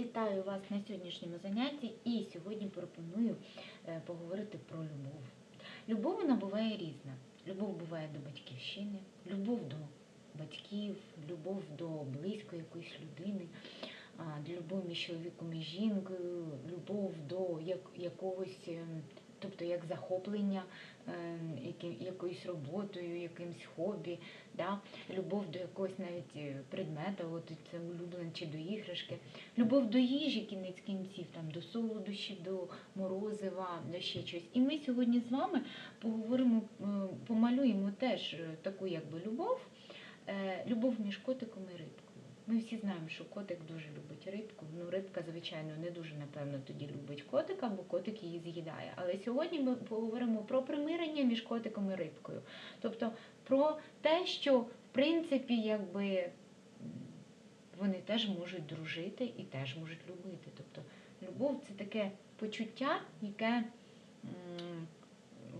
Вітаю вас на сьогоднішньому занятті і сьогодні пропоную е, поговорити про любов. Любов вона буває різна. Любов буває до батьківщини, любов до батьків, любов до близької якоїсь людини, любов між чоловіком і жінкою, любов до якогось, ем, тобто як захоплення яким- якоюсь роботою, якимсь хобі, да? любов до якогось навіть е, предмета, от це улюблене чи до іграшки. Любов до їжі, кінець кінців, там, до солодощів, до морозива, до ще щось. І ми сьогодні з вами поговоримо, е, помалюємо теж е, таку якби любов, е, любов між котиком і рибкою. Ми всі знаємо, що котик дуже любить рибку. Ну, рибка, звичайно, не дуже, напевно, тоді любить котика, бо котик її з'їдає. Але сьогодні ми поговоримо про примирення між котиком і рибкою. Тобто про те, що в принципі, якби вони теж можуть дружити і теж можуть любити. Тобто любов це таке почуття, яке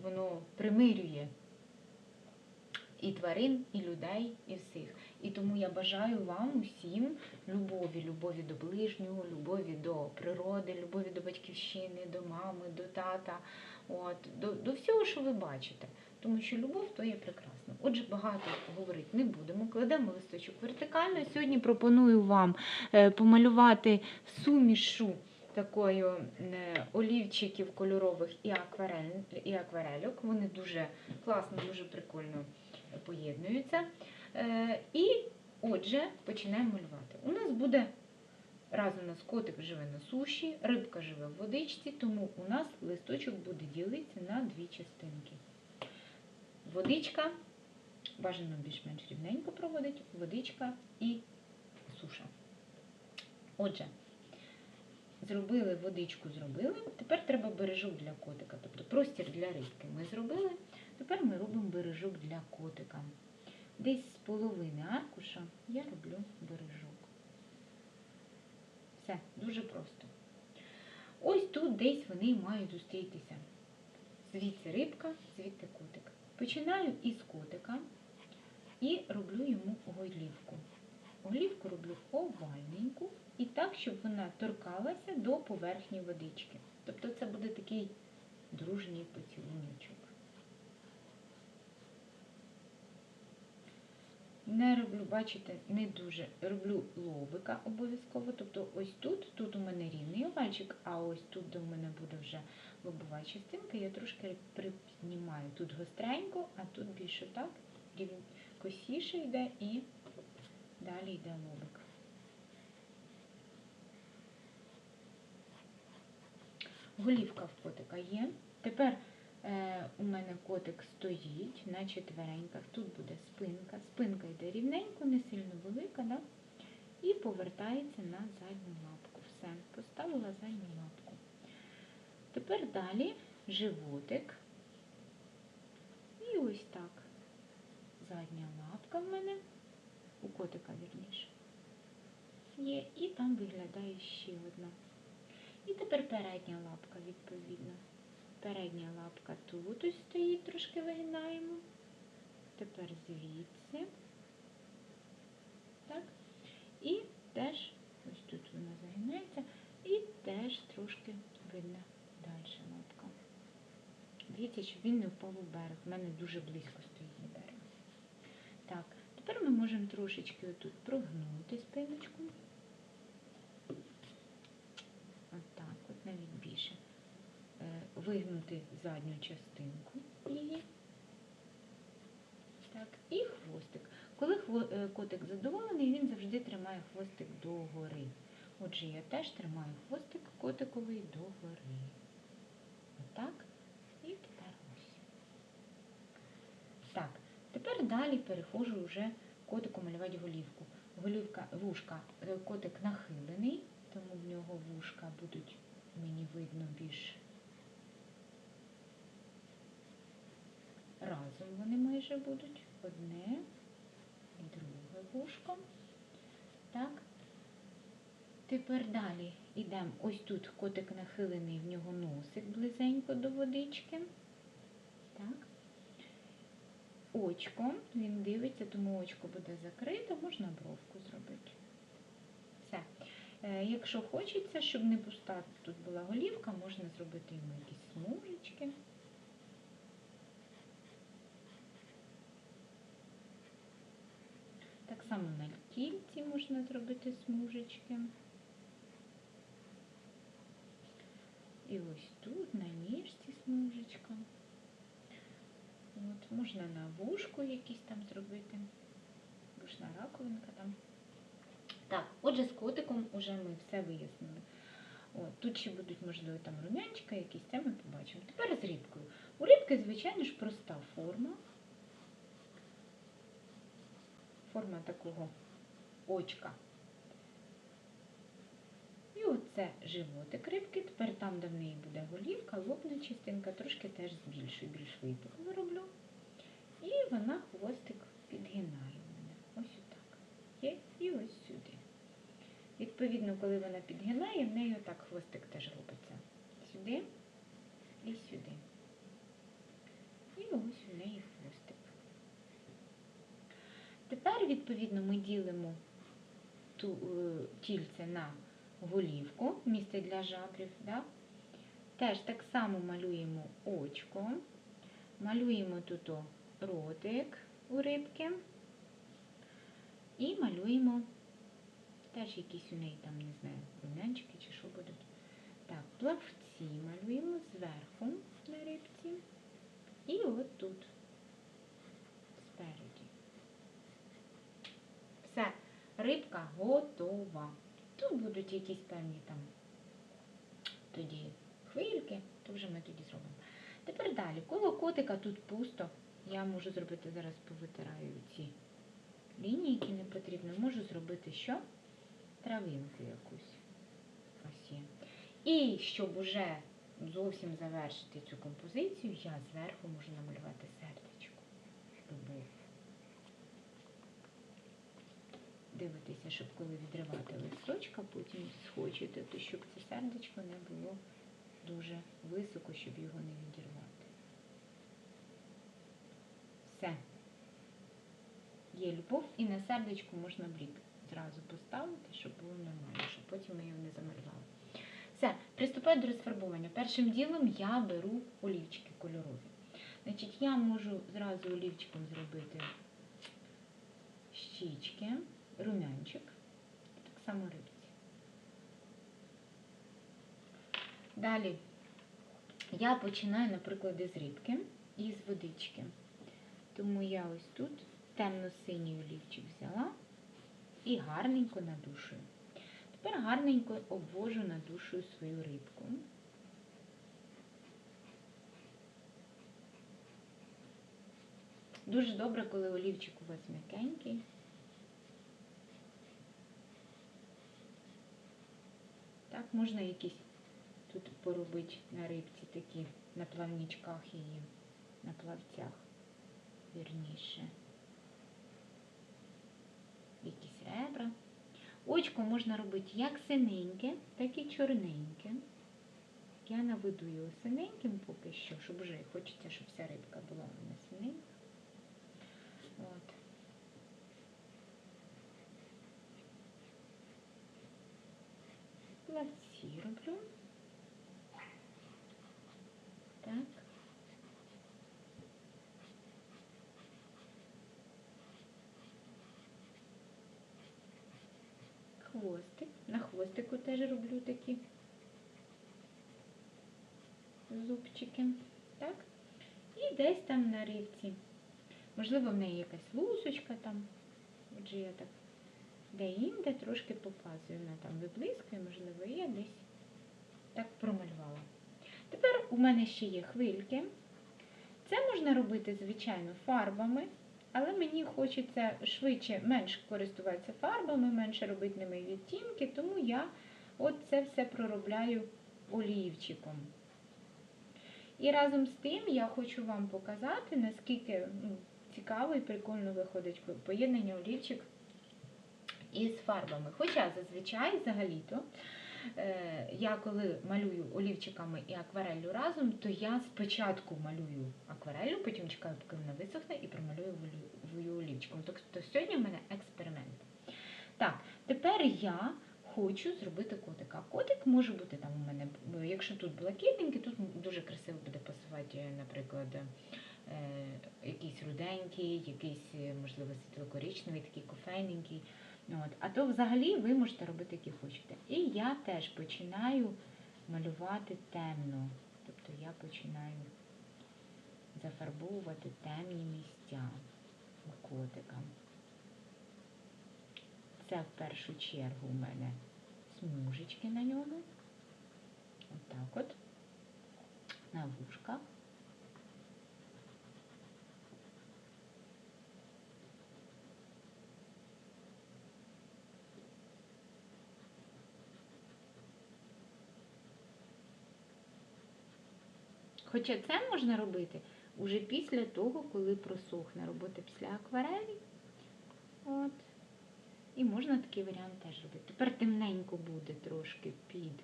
воно примирює і тварин, і людей, і всіх. І тому я бажаю вам усім любові, любові до ближнього, любові до природи, любові до батьківщини, до мами, до тата, от, до, до всього, що ви бачите. Тому що любов то є прекрасно. Отже, багато говорити не будемо. Кладемо листочок вертикально. Сьогодні пропоную вам е, помалювати сумішу такою е, олівчиків кольорових і, акварель, і акварельок. Вони дуже класно, дуже прикольно поєднуються. Е, І отже, починаємо малювати. У нас буде раз у нас котик живе на суші, рибка живе в водичці, тому у нас листочок буде ділитися на дві частинки. Водичка, бажано більш-менш рівненько проводить, водичка і суша. Отже, зробили водичку, зробили. Тепер треба бережок для котика, тобто простір для рибки ми зробили. Тепер ми робимо бережок для котика. Десь з половини аркуша я роблю бережок. Все, дуже просто. Ось тут десь вони мають зустрітися. Звідси рибка, звідти котик. Починаю із котика і роблю йому голівку. Голівку роблю овальненьку і так, щоб вона торкалася до поверхні водички. Тобто це буде такий дружній поцілуночок. Не роблю, бачите, не дуже роблю лобика обов'язково. Тобто ось тут, тут у мене рівний овальчик, а ось тут, де у мене буде вже лобова частинка, я трошки припіднімаю. Тут гостренько, а тут більше так, рівень косіше йде і далі йде лобик. Голівка в котика є. Тепер у мене котик стоїть на четвереньках. Тут буде спинка. Спинка йде рівненько, не сильно велика, да? і повертається на задню лапку. Все, поставила задню лапку. Тепер далі животик. І ось так. Задня лапка в мене, у котика вірніше, є, і там виглядає ще одна. І тепер передня лапка, відповідно. Передня лапка тут ось стоїть, трошки вигинаємо. Тепер звідси. Так. І теж, ось тут вона загинається, і теж трошки видно далі лапка. Дивіться, щоб він не впав у берег. У мене дуже близько стоїть до берега. Так, тепер ми можемо трошечки отут прогнути спиночку. Отак, от навіть більше. Е, Вигнути задню частинку її. Так, і хвостик. Коли е, котик задоволений, він завжди тримає хвостик догори. Отже, я теж тримаю хвостик котиковий догори. Отак. І тепер ось. Так, тепер далі переходжу вже котику малювати голівку. Голівка, вушка, е, котик нахилений, тому в нього вушка будуть мені видно більш разом вони майже будуть. Одне і друге вушко. Так. Тепер далі йдемо. Ось тут котик нахилений, в нього носик близенько до водички. Так. Очко, він дивиться, тому очко буде закрите, можна бровку зробити. Все. Е, Якщо хочеться, щоб не пуста тут була голівка, можна зробити йому якісь смужечки. Само на кільці можна зробити смужечки. І ось тут на ніжці смужечка. От, можна на вушку якісь там зробити. Вушна раковинка там. Так, отже, з котиком вже ми все вияснили. От, тут ще будуть, можливо, там румянчика якісь, це ми побачимо. Тепер з рибкою. У рибки, звичайно ж, проста форма. Форма такого очка. І оце животик рибки. Тепер там, де в неї буде голівка, лобна частинка, трошки теж збільшую, більш випукло роблю. І вона хвостик підгинає в мене. Ось отак. Є і ось сюди. Відповідно, коли вона підгинає, в неї отак хвостик теж робиться. Сюди і сюди. І ось у неї. Тепер, відповідно, ми ділимо ту, е, тільце на голівку, місце для жабрів. Да? Теж так само малюємо очко, малюємо тут ротик у рибки і малюємо теж якісь у неї там, не знаю, румянчики чи що будуть. Так, плавці малюємо зверху на рибці і от тут спереді. Все, рибка готова. Тут будуть якісь певні там тоді хвильки, то вже ми тоді зробимо. Тепер далі, коло котика тут пусто. Я можу зробити, зараз повитираю ці лінії, які не потрібно. Можу зробити що? Травинку якусь. Ось є. І щоб уже зовсім завершити цю композицію, я зверху можу намалювати сердечко. Любов. Дивитися, щоб коли відривати листочка, потім схочете, то щоб це сердечко не було дуже високо, щоб його не відірвати. Все. Є любов і на сердечку можна блік зразу поставити, щоб було нормально, щоб потім ми його не замалювали. Все, приступаю до розфарбування. Першим ділом я беру олівчики кольорові. Значить, я можу зразу олівчиком зробити щічки, румянчик, так само рибці. Далі я починаю, наприклад, із рибки і з водички. Тому я ось тут темно-синій олівчик взяла і гарненько надушую. Тепер гарненько обвожу надушую свою рибку. Дуже добре, коли олівчик у вас м'якенький. Так, можна якісь тут поробити на рибці такі, на плавнічках її, на плавцях, вірніше. Якісь ребра. Очко можна робити як синеньке, так і чорненьке. Я наведу його синеньким поки що, щоб вже хочеться, щоб вся рибка була у мене синенька. От. Плавці роблю. Так. Хвостик. На хвостику теж роблю такі зубчики. Так? І десь там на рибці. Можливо, в неї якась лусочка там. Отже, я так де-інде трошки показую. Вона там виблискує, можливо, я десь так промалювала. Тепер у мене ще є хвильки. Це можна робити, звичайно, фарбами, але мені хочеться швидше, менш користуватися фарбами, менше робити ними відтінки, тому я от це все проробляю олівчиком. І разом з тим я хочу вам показати, наскільки ну, цікаво і прикольно виходить поєднання олівчик із фарбами. Хоча зазвичай взагалі-то е, я коли малюю олівчиками і аквареллю разом, то я спочатку малюю аквареллю, потім чекаю, поки вона висохне, і промалюю олівчиком. Тобто сьогодні в мене експеримент. Так, тепер я хочу зробити котика. Котик може бути там у мене, е, якщо тут блакитненький, тут дуже красиво буде пасувати, наприклад, е, якийсь руденький, якийсь, можливо, світло-коричневий, такий кофейненький. От. А то взагалі ви можете робити, які хочете. І я теж починаю малювати темно. Тобто я починаю зафарбовувати темні місця у котика. Це в першу чергу у мене смужечки на ньому. Отак от. На вушках. Хоча це можна робити уже після того, коли просохне робота після акварелі. От. І можна такий варіант теж робити. Тепер темненько буде трошки під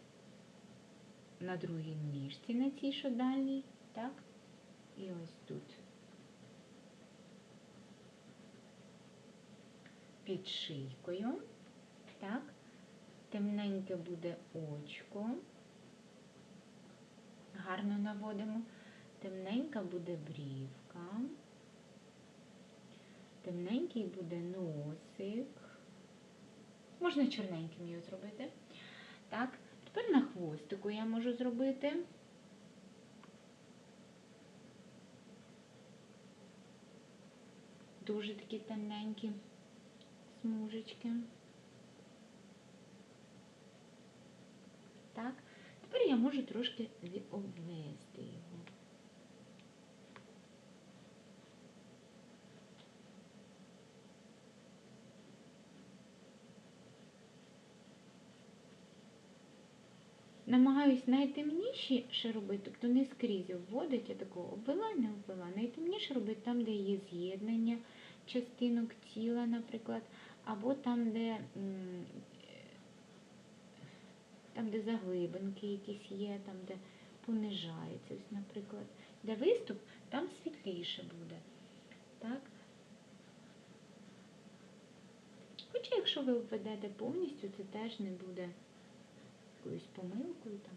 на другій ніжці, на цій що дальній, так? І ось тут. Під шийкою. Так. Темненьке буде очко. Гарно наводимо. Темненька буде брівка. Темненький буде носик. Можна чорненьким його зробити. Так, тепер на хвостику я можу зробити. Дуже такі темненькі смужечки. Так, тепер я можу трошки обвести його. Намагаюсь найтемніші ще робити, тобто не скрізь вводить, я такого обвела, не обвела. Найтемніше робити там, де є з'єднання частинок тіла, наприклад, або там, де там, де заглибинки якісь є, там, де понижається. Ось, наприклад, де виступ, там світліше буде. Так? Хоча, якщо ви обведете повністю, це теж не буде якоюсь помилкою там.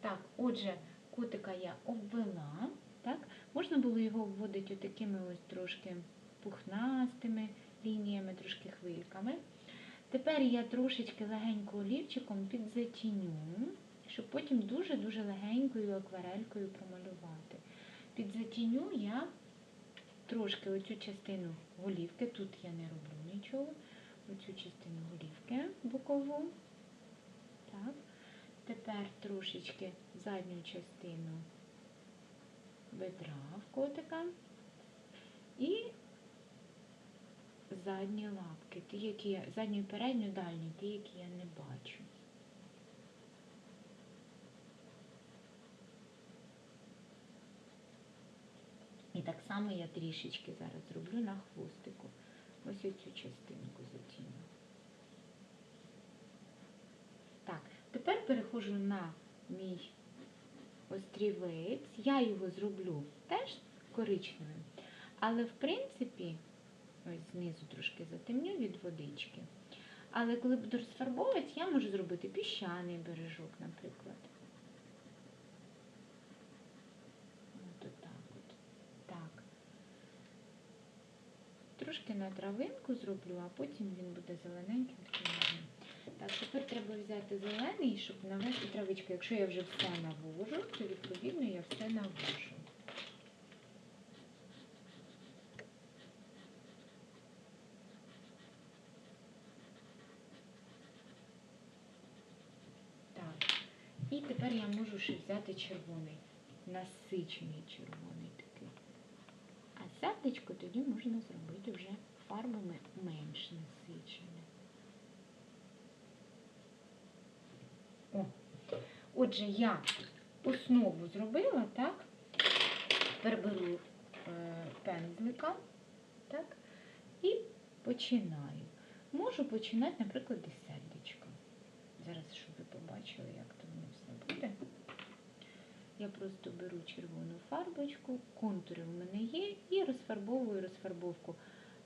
Так, отже, котика я обвела? Можна було його вводити такими ось трошки пухнастими лініями, трошки хвильками. Тепер я трошечки легенько олівчиком підзатіню, щоб потім дуже-дуже легенькою акварелькою промалювати. Підзатіню я трошки оцю частину голівки, тут я не роблю нічого, оцю частину голівки бокову. Тепер трошечки задню частину бедра в котика і задні лапки, ті, які задню і передню, дальню, ті, які я не бачу. І так само я трішечки зараз зроблю на хвостику. Ось оцю частинку затіну. Так, тепер переходжу на мій острівець. Я його зроблю теж коричневим. Але, в принципі, ось знизу трошки затемню від водички. Але коли буду розфарбовувати, я можу зробити піщаний бережок, наприклад. Трошки на травинку зроблю, а потім він буде зелененьким. Так, тепер треба взяти зелений, щоб навести травичку. Якщо я вже все навожу, то відповідно я все навожу. Так. І тепер я можу ще взяти червоний, насичений червоний такий. А сердечко тоді можна зробити вже фарбами менш насичене. Отже, я основу зробила, так? Тепер беру пензлика, так? І починаю. Можу починати, наприклад, із сердечка. Зараз, щоб ви побачили, як то воно все буде. Я просто беру червону фарбочку, контури в мене є, і розфарбовую розфарбовку.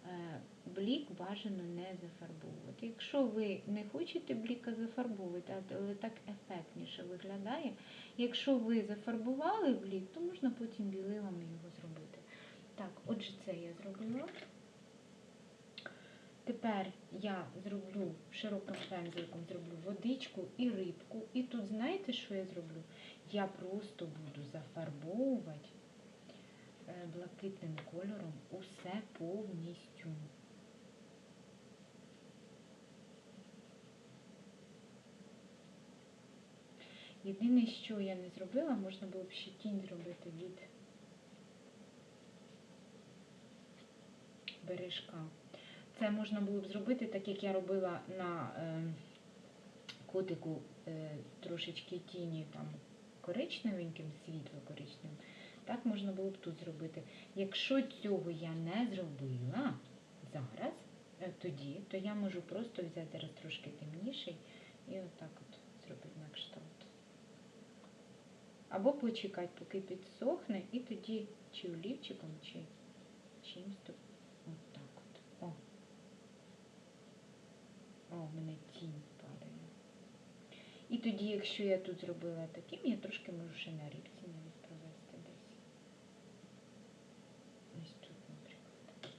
Е, Блік бажано не зафарбовувати. Якщо ви не хочете бліка зафарбовувати, але так ефектніше виглядає. Якщо ви зафарбували блік, то можна потім білилами його зробити. Так, отже, це я зробила. Тепер я зроблю широким пензликом зроблю водичку і рибку. І тут знаєте, що я зроблю? Я просто буду зафарбовувати блакитним кольором усе повністю. Єдине, що я не зробила, можна було б ще тінь зробити від бережка. Це можна було б зробити, так як я робила на е, котику е, трошечки тіні там коричневеньким, світло коричневим. Так можна було б тут зробити. Якщо цього я не зробила зараз, е, тоді, то я можу просто взяти зараз трошки темніший і отак от зробити на кшталт. Або почекати, поки підсохне, і тоді чи олівчиком, чи чимось тут. От так от. О. О, в мене тінь падає. І тоді, якщо я тут зробила таким, я трошки можу ще на рибці навіть провести десь. Ось тут, наприклад.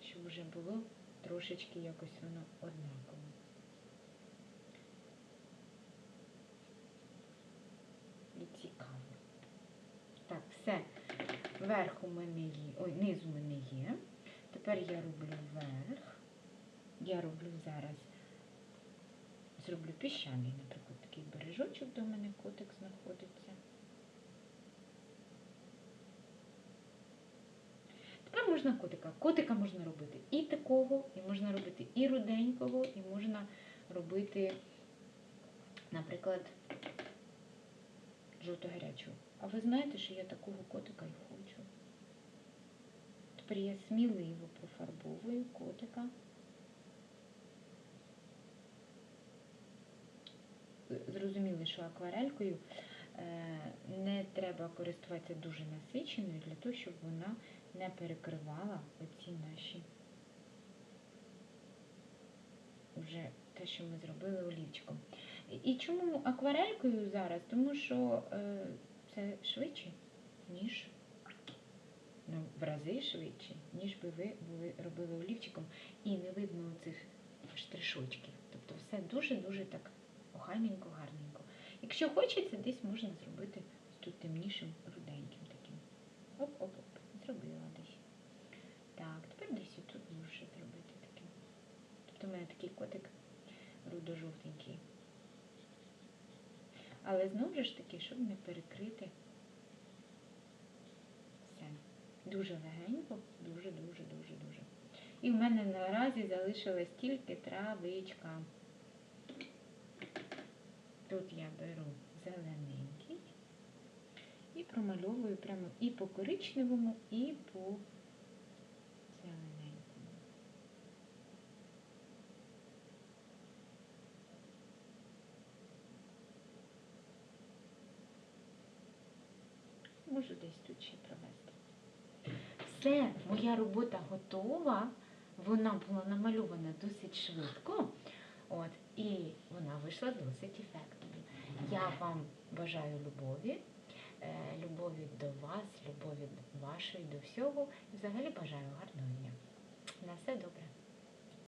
Щоб вже було трошечки якось воно однаково. І цікаво. Так, все. Верх у мене є, ой, низ у мене є. Тепер я роблю верх. Я роблю зараз, зроблю піщаний, наприклад, такий бережочок, у мене котик знаходиться. Можна котика. Котика можна робити і такого, і можна робити і руденького, і можна робити, наприклад, жовто-гарячого. А ви знаєте, що я такого котика і хочу. Тепер я сміливо пофарбовую котика. Зрозуміли, що акварелькою не треба користуватися дуже насиченою для того, щоб вона не перекривала оці наші вже те, що ми зробили олівчиком. І чому акварелькою зараз? Тому що е, це швидше, ніж ну, в рази швидше, ніж би ви були, робили олівчиком, і не видно цих штришочків. Тобто все дуже-дуже так охайненько. Якщо хочеться, десь можна зробити ось тут темнішим, руденьким таким. Оп-оп-оп, зробила десь. Так, тепер десь тут можу зробити таким. Тобто у мене такий котик рудо-жовтенький. Але знову ж таки, щоб не перекрити все. Дуже легенько, дуже-дуже, дуже, дуже. І в мене наразі залишилась тільки травичка. Тут я беру зелененький і промальовую прямо і по коричневому, і по зелененькому. Можу десь тут ще провести. Все, моя робота готова. Вона була намальована досить швидко. От, і вона вийшла досить ефектною. Я вам бажаю любові, е, любові до вас, любові вашої до всього. І взагалі бажаю гарного дня. На все добре.